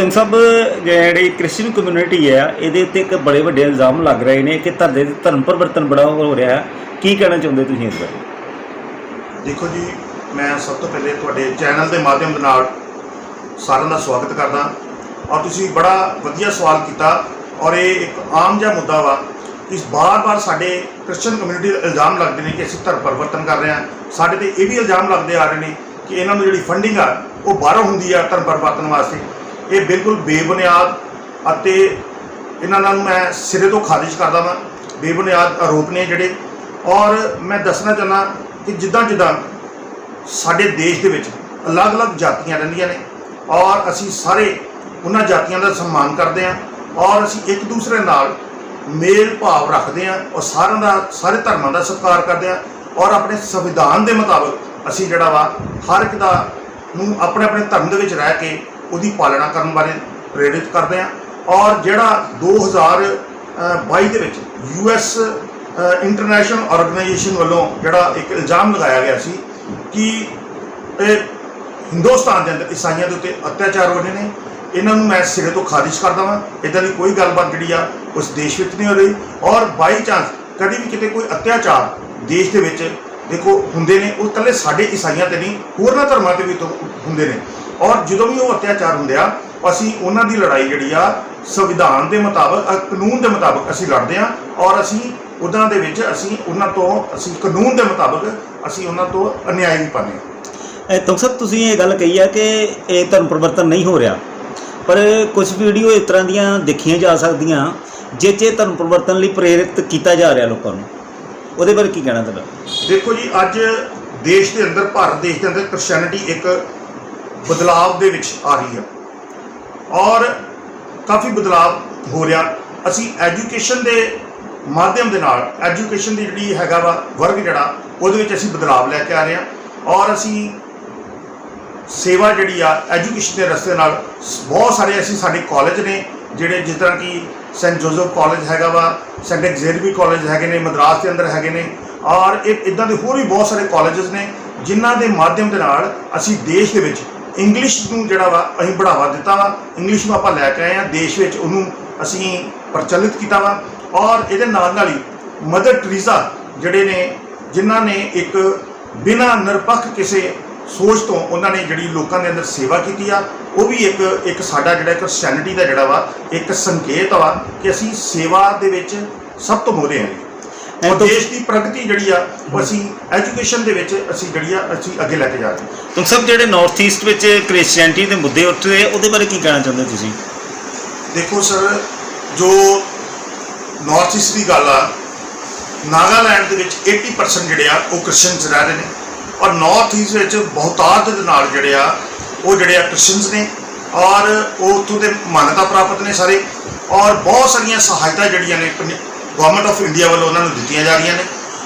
ਤੁਮ ਸਭ ਜਿਹੜੀ ਕ੍ਰਿਸਚੀਅਨ ਕਮਿਊਨਿਟੀ ਹੈ ਇਹਦੇ ਉੱਤੇ ਇੱਕ ਬੜੇ ਵੱਡੇ ਇਲਜ਼ਾਮ ਲੱਗ ਰਹੇ ਨੇ ਕਿ ਧਰਦੇ ਧਰਮ ਪਰਿਵਰਤਨ ਬੜਾ ਹੋ ਰਿਹਾ ਹੈ। ਕੀ ਕਹਿਣਾ ਚਾਹੁੰਦੇ ਤੁਸੀਂ ਇਸ ਬਾਰੇ? ਦੇਖੋ ਜੀ, ਮੈਂ ਸਭ ਤੋਂ ਪਹਿਲੇ ਤੁਹਾਡੇ ਚੈਨਲ ਦੇ ਮਾਧਿਅਮ ਦੇ ਨਾਲ ਸਾਰਿਆਂ ਦਾ ਸਵਾਗਤ ਕਰਦਾ ਔਰ ਤੁਸੀਂ ਬੜਾ ਵਧੀਆ ਸਵਾਲ ਕੀਤਾ ਔਰ ਇਹ ਇੱਕ ਆਮ ਜਿਹਾ ਮੁੱਦਾ ਵਾ ਇਸ ਬਾਰ-ਬਾਰ ਸਾਡੇ ਕ੍ਰਿਸਚੀਅਨ ਕਮਿਊਨਿਟੀ ਦੇ ਇਲਜ਼ਾਮ ਲੱਗਦੇ ਨੇ ਕਿ ਅਸੀਂ ਧਰਮ ਪਰਿਵਰਤਨ ਕਰ ਰਹੇ ਹਾਂ। ਸਾਡੇ ਤੇ ਇਹ ਵੀ ਇਲਜ਼ਾਮ ਲੱਗਦੇ ਆ ਰਹੇ ਨੇ ਕਿ ਇਹਨਾਂ ਨੂੰ ਜਿਹੜੀ ਫੰਡਿੰਗ ਆ, ਉਹ ਬਾਹਰੋਂ ਹੁੰਦੀ ਆ ਧਰਮ ਪਰਿਵਰਤਨ ਵਾਸਤੇ। ਇਹ ਬਿਲਕੁਲ ਬੇਬੁਨਿਆਦ ਅਤੇ ਇਹਨਾਂ ਨਾਲ ਮੈਂ ਸਿਰੇ ਤੋਂ ਖਾਰਿਜ ਕਰਦਾ ਵਾਂ। ਬੇਬੁਨਿਆਦ ਆਰੋਪ ਨੇ ਜਿਹੜੇ। ਔਰ ਮੈਂ ਦੱਸਣਾ ਚਾਹੁੰਦਾ ਕਿ ਜਿੱਦਾਂ ਜਿੱਦਾਂ ਸਾਡੇ ਦੇਸ਼ ਦੇ ਵਿੱਚ ਅਲੱਗ-ਅਲੱਗ ਜਾਤੀਆਂ ਰਹਿੰਦੀਆਂ ਨੇ, ਔਰ ਅਸੀਂ ਸਾਰੇ ਉਹਨਾਂ ਜਾਤੀਆਂ ਦਾ ਸਨਮਾਨ ਕਰਦੇ ਹਾਂ, ਔਰ ਅਸੀਂ ਇੱਕ ਦੂਸਰੇ ਨਾਲ ਮੇਲ ਭਾਵ ਰੱਖਦੇ ਹਾਂ, ਔਰ ਸਾਰਿਆਂ ਦਾ, ਸਾਰੇ ਧਰਮਾਂ ਦਾ ਸਤਿਕਾਰ ਕਰਦੇ ਹਾਂ, ਔਰ ਆਪਣੇ ਸੰਵਿਧਾਨ ਦੇ ਮੁਤਾਬਕ ਅਸੀਂ ਜਿਹੜਾ ਵਾ ਹਰ ਇੱਕ ਦਾ ਨੂੰ ਆਪਣੇ ਆਪਣੇ ਧਰਮ ਦੇ ਵਿੱਚ ਰਹਿ ਕੇ ਉਹਦੀ ਪਾਲਣਾ ਕਰਨ ਬਾਰੇ ਪ੍ਰੇਰਿਤ ਕਰਦੇ ਹਾਂ ਔਰ ਜਿਹੜਾ 2022 ਦੇ ਵਿੱਚ ਯੂਐਸ ਇੰਟਰਨੈਸ਼ਨਲ ਆਰਗੇਨਾਈਜੇਸ਼ਨ ਵੱਲੋਂ ਜਿਹੜਾ ਇੱਕ ਇਲਜ਼ਾਮ ਲਗਾਇਆ ਗਿਆ ਸੀ ਕਿ ਇਹ ਹਿੰਦੁਸਤਾਨ ਦੇ ਅੰਦਰ ਈਸਾਈਆਂ ਦੇ ਉੱਤੇ ਅਤਿਆਚਾਰ ਹੋ ਰਹੇ ਨੇ। ਇਹਨਾਂ ਨੂੰ ਮੈਂ ਸਿਰੇ ਤੋਂ ਖਾਰਿਜ ਕਰਦਾ ਵਾਂ ਇਦਾਂ ਦੀ ਕੋਈ ਗੱਲਬਾਤ ਜਿਹੜੀ ਆ, ਉਸ ਦੇਸ਼ ਵਿੱਚ ਨਹੀਂ ਹੋ ਰਹੀ। ਔਰ ਬਾਈ ਚਾਂਸ ਕਦੀ ਵੀ ਕਿਤੇ ਕੋਈ ਅਤਿਆਚਾਰ ਦੇਸ਼ ਦੇ ਵਿੱਚ ਦੇਖੋ ਹੁੰਦੇ ਨੇ। ਉਹ ਇਕੱਲੇ ਸਾਡੇ ਈਸਾਈਆਂ ਤੇ ਨਹੀਂ, ਹੋਰਨਾਂ ਧਰਮਾਂ ਤੇ ਵੀ ਹੁੰਦੇ ਨੇ। ਔਰ ਜਦੋਂ ਵੀ ਉਹ ਅਤਿਆਚਾਰ ਹੁੰਦੇ ਆ ਅਸੀਂ ਉਹਨਾਂ ਦੀ ਲੜਾਈ ਜਿਹੜੀ ਆ ਸੰਵਿਧਾਨ ਦੇ ਮੁਤਾਬਕ ਕਾਨੂੰਨ ਦੇ ਮੁਤਾਬਕ ਅਸੀਂ ਲੜਦੇ ਆ ਔਰ ਅਸੀਂ ਉਹਨਾਂ ਦੇ ਵਿੱਚ ਅਸੀਂ ਉਹਨਾਂ ਤੋਂ ਅਸੀਂ ਕਾਨੂੰਨ ਦੇ ਮੁਤਾਬਕ ਅਸੀਂ ਉਹਨਾਂ ਤੋਂ ਅਨਿਆਏ ਵੀ ਪਾਉਂਦੇ ਇਹ ਤੁਮ ਸਭ ਤੁਸੀਂ ਇਹ ਗੱਲ ਕਹੀ ਹੈ ਕਿ ਇਹ ਧਰਮ ਪਰਿਵਰਤਨ ਨਹੀਂ ਹੋ ਰਿਹਾ ਪਰ ਕੁਝ ਵੀਡੀਓ ਇਸ ਤਰ੍ਹਾਂ ਦੀਆਂ ਦੇਖੀਆਂ ਜਾ ਸਕਦੀਆਂ ਜਿਹ 'ਚ ਧਰਮ ਪਰਿਵਰਤਨ ਲਈ ਪ੍ਰੇਰਿਤ ਕੀਤਾ ਜਾ ਰਿਹਾ ਲੋਕਾਂ ਨੂੰ। ਉਹਦੇ ਬਾਰੇ ਕੀ ਕਹਿਣਾ ਤੁਹਾਡਾ? ਦੇਖੋ ਜੀ ਅੱਜ ਦੇਸ਼ ਦੇ ਅੰਦਰ ਭਾਰਤ ਦੇਸ਼ ਦੇ ਅੰਦਰ ਕ੍ਰਿਸਚੀਅਨਿਟੀ ਇੱਕ ਬਦਲਾਵ ਦੇ ਵਿੱਚ ਆ ਰਹੀ ਹੈ। ਔਰ ਕਾਫੀ ਬਦਲਾਵ ਹੋ ਰਿਹਾ। ਅਸੀਂ ਐਜੂਕੇਸ਼ਨ ਦੇ ਮਾਧਿਅਮ ਦੇ ਨਾਲ, ਐਜੂਕੇਸ਼ਨ ਦੀ ਜਿਹੜੀ ਹੈਗਾ ਵਾ ਵਰਗ ਜਿਹੜਾ, ਉਹਦੇ ਵਿੱਚ ਅਸੀਂ ਬਦਲਾਵ ਲੈ ਕੇ ਆ ਰਹੇ ਹਾਂ। ਔਰ ਅਸੀਂ ਸੇਵਾ ਜਿਹੜੀ ਆ, ਐਜੂਕੇਸ਼ਨ ਦੇ ਰਸਤੇ ਨਾਲ ਬਹੁਤ ਸਾਰੇ ਅਸੀਂ ਸਾਡੇ ਕਾਲਜ ਨੇ, ਜਿਹੜੇ ਜਿਸ ਤਰ੍ਹਾਂ ਕਿ ਸੈਂਟ ਜੋਜਫ ਕਾਲਜ ਹੈਗਾ ਵਾ, ਸੈਂਟ ਐਗਜ਼ੇਵੀਅਰ ਕਾਲਜ ਹੈਗੇ ਨੇ, ਮਦਰਾਸ ਦੇ ਅੰਦਰ ਹੈਗੇ ਨੇ। ਔਰ ਇਹ, ਇਦਾਂ ਦੇ ਹੋਰ ਵੀ ਬਹੁਤ ਸਾਰੇ ਕਾਲਜਸ ਨੇ, ਜਿਨ੍ਹਾਂ ਦੇ ਮਾਧਿਅਮ ਦੇ ਨਾਲ ਅਸੀਂ ਦੇਸ਼ ਦੇ ਵਿੱਚ ਇੰਗਲਿਸ਼ ਨੂੰ ਜਿਹੜਾ ਵਾ ਅਸੀਂ ਬੜਾਵਾ ਦਿੱਤਾ ਵਾ। ਇੰਗਲਿਸ਼ ਨੂੰ ਆਪਾਂ ਲੈ ਕੇ ਆਏ ਆ। ਦੇਸ਼ ਵਿੱਚ ਉਹਨੂੰ ਅਸੀਂ ਪ੍ਰਚਲਿਤ ਕੀਤਾ ਵਾ। ਔਰ ਇਹਦੇ ਨਾਲ ਨਾਲ ਹੀ ਮਦਰ ਟਰੀਜ਼ਾ ਜਿਹੜੇ ਨੇ, ਜਿਨ੍ਹਾਂ ਨੇ ਇੱਕ ਬਿਨਾਂ ਨਿਰਪੱਖ ਕਿਸੇ ਸੋਚ ਤੋਂ ਉਹਨਾਂ ਨੇ ਜਿਹੜੀ ਲੋਕਾਂ ਦੇ ਅੰਦਰ ਸੇਵਾ ਕੀਤੀ ਆ, ਉਹ ਵੀ ਇੱਕ ਇੱਕ ਸਾਡਾ ਜਿਹੜਾ ਕ੍ਰਿਸਚੀਅਨਿਟੀ ਦਾ ਜਿਹੜਾ ਵਾ, ਇੱਕ ਸੰਕੇਤ ਵਾ ਕਿ ਅਸੀਂ ਸੇਵਾ ਦੇ ਵਿੱਚ ਸਭ ਤੋਂ ਮੋਹਰੇ ਹਾਂ ਇਹ ਔਰ ਦੇਸ਼ ਦੀ ਪ੍ਰਗਤੀ ਜਿਹੜੀ ਆ ਉਹ ਅਸੀਂ ਐਜੂਕੇਸ਼ਨ ਦੇ ਵਿੱਚ ਅਸੀਂ ਜਿਹੜੀ ਆ ਅਸੀਂ ਅੱਗੇ ਲੈ ਕੇ ਜਾ ਰਹੇ ਹਾਂ। ਤੁਮ ਸਭ ਜਿਹੜੇ ਨਾਰਥ ਈਸਟ ਵਿੱਚ ਕ੍ਰਿਸਚੀਅਨਿਟੀ ਦੇ ਮੁੱਦੇ ਉੱਠ ਰਹੇ ਉਹਦੇ ਬਾਰੇ ਕੀ ਕਹਿਣਾ ਚਾਹੁੰਦੇ ਤੁਸੀਂ? ਦੇਖੋ ਸਰ ਜੋ ਨਾਰਥ ਈਸਟ ਦੀ ਗੱਲ ਆ ਨਾਗਾਲੈਂਡ ਦੇ ਵਿੱਚ 80% ਜਿਹੜੇ ਆ ਉਹ ਕ੍ਰਿਸਚੀਅਨਸ ਰਹਿ ਰਹੇ ਨੇ। ਔਰ ਨਾਰਥ ਈਸਟ ਵਿੱਚ ਬਹੁਤਾਤ ਦੇ ਨਾਲ ਜਿਹੜੇ ਆ ਉਹ ਜਿਹੜੇ ਆ ਕ੍ਰਿਸਚੀਅਨਸ ਨੇ। ਔਰ ਉਹ ਉੱਥੋਂ ਦੇ ਮਾਨਤਾ ਪ੍ਰਾਪਤ ਨੇ ਸਾਰੇ। ਔਰ ਬਹੁਤ ਸਾਰੀਆਂ ਸਹਾਇਤਾ ਜਿਹੜੀਆਂ ਨੇ ਗਵਰਨਮੈਂਟ ਆਫ ਇੰਡੀਆ ਵੱਲੋਂ ਉਹਨਾਂ ਨੂੰ ਦਿੱਤੀਆਂ ਜਾ ਰਹੀਆਂ ਨੇ।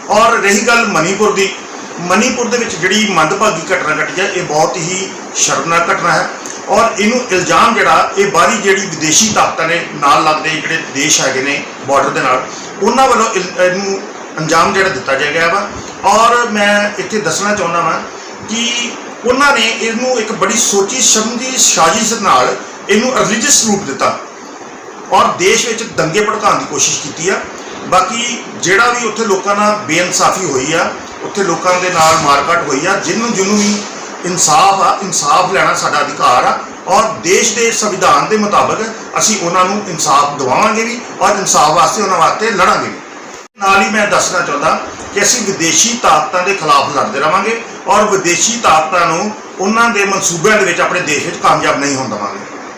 ਔਰ ਰਹੀ ਗੱਲ ਮਨੀਪੁਰ ਦੀ। ਮਨੀਪੁਰ ਦੇ ਵਿੱਚ ਜਿਹੜੀ ਮੰਦਭਾਗੀ ਘਟਨਾ ਘਟੀ ਹੈ ਇਹ ਬਹੁਤ ਹੀ ਸ਼ਰਮਨਾਕ ਘਟਨਾ ਹੈ। ਔਰ ਇਹਨੂੰ ਇਲਜ਼ਾਮ ਜਿਹੜਾ, ਇਹ ਬਾਹਰੀ ਜਿਹੜੀ ਵਿਦੇਸ਼ੀ ਤਾਕਤਾਂ ਨੇ, ਨਾਲ ਲੱਗਦੇ ਜਿਹੜੇ ਦੇਸ਼ ਹੈਗੇ ਨੇ ਬਾਰਡਰ ਦੇ ਨਾਲ, ਉਹਨਾਂ ਵੱਲੋਂ ਇਲ- ਇਹਨੂੰ ਅੰਜਾਮ ਜਿਹੜਾ ਦਿੱਤਾ ਜਾ ਗਿਆ ਵਾ। ਔਰ ਮੈਂ ਇੱਥੇ ਦੱਸਣਾ ਚਾਹੁੰਦਾ ਵਾਂ ਕਿ ਉਹਨਾਂ ਨੇ ਇਹਨੂੰ ਇੱਕ ਬੜੀ ਸੋਚੀ ਸਮਝੀ ਸਾਜ਼ਿਸ਼ ਨਾਲ ਇਹਨੂੰ ਰਿਲੀਜੀਅਸ ਰੂਪ ਦਿੱਤਾ। ਔਰ ਦੇਸ਼ ਵਿੱਚ ਦੰਗੇ ਭੜਕਾਉਣ ਦੀ ਕੋਸ਼ਿਸ਼ ਕੀਤੀ ਆ। ਬਾਕੀ ਜਿਹੜਾ ਵੀ ਉੱਥੇ ਲੋਕਾਂ ਨਾਲ ਬੇਇਨਸਾਫੀ ਹੋਈ ਆ, ਉੱਥੇ ਲੋਕਾਂ ਦੇ ਨਾਲ ਮਾਰਕਟ ਹੋਈ ਆ, ਜਿਹਨੂੰ ਜਿਹਨੂੰ ਵੀ ਇਨਸਾਫ ਆ, ਇਨਸਾਫ ਲੈਣਾ ਸਾਡਾ ਅਧਿਕਾਰ ਆ ਔਰ ਦੇਸ਼ ਦੇ ਸੰਵਿਧਾਨ ਦੇ ਮੁਤਾਬਕ ਅਸੀਂ ਉਹਨਾਂ ਨੂੰ ਇਨਸਾਫ ਦਿਵਾਵਾਂਗੇ ਵੀ ਔਰ ਇਨਸਾਫ ਵਾਸਤੇ ਉਹਨਾਂ ਵਾਸਤੇ ਲੜਾਂਗੇ ਵੀ। ਨਾਲ ਹੀ ਮੈਂ ਦੱਸਣਾ ਚਾਹੁੰਦਾ ਕਿ ਅਸੀਂ ਵਿਦੇਸ਼ੀ ਤਾਕਤਾਂ ਦੇ ਖਿਲਾਫ ਲੜਦੇ ਰਵਾਂਗੇ ਔਰ ਵਿਦੇਸ਼ੀ ਤਾਕਤਾਂ ਨੂੰ ਉਹਨਾਂ ਦੇ ਮਨਸੂਬਿਆਂ ਦੇ ਵਿੱਚ ਆਪਣੇ ਦੇਸ਼ ਵਿੱਚ ਕਾਮਯਾਬ ਨਹੀਂ ਹੋਣ ਦੇਵਾਂਗੇ।